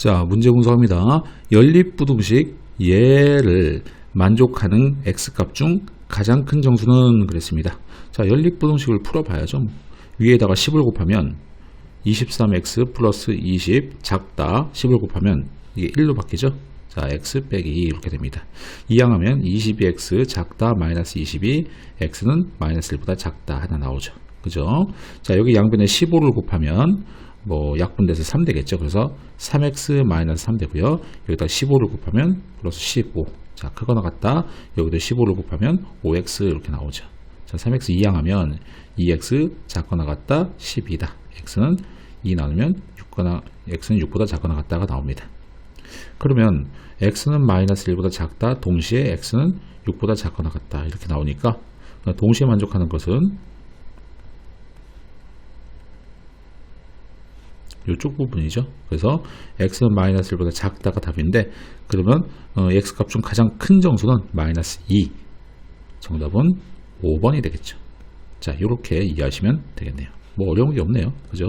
자, 문제 분석합니다. 연립부등식 얘를 만족하는 x값 중 가장 큰 정수는 그랬습니다. 자, 연립부등식을 풀어봐야죠. 위에다가 10을 곱하면 23x 플러스 20 작다 10을 곱하면 이게 1로 바뀌죠. 자, x 빼기 2 이렇게 됩니다. 이항하면 22x 작다 마이너스 22 x는 마이너스 1보다 작다 하나 나오죠. 그죠? 자, 여기 양변에 15를 곱하면 뭐 약분돼서 3 되겠죠. 그래서 3x 마이너스 3 되고요. 여기다 15를 곱하면 플러스 15. 자, 크거나 같다. 여기도 15를 곱하면 5x 이렇게 나오죠. 자, 3x 이항하면 2x 작거나 같다 12다. x는 2 나누면 6거나 x는 6보다 작거나 같다가 나옵니다. 그러면 x는 마이너스 1보다 작다. 동시에 x는 6보다 작거나 같다. 이렇게 나오니까 동시에 만족하는 것은 이쪽 부분이죠. 그래서 x는 마이너스 1보다 작다가 답인데 그러면 어, x값 중 가장 큰 정수는 마이너스 2 정답은 5번이 되겠죠. 자 이렇게 이해하시면 되겠네요. 뭐 어려운 게 없네요. 그죠?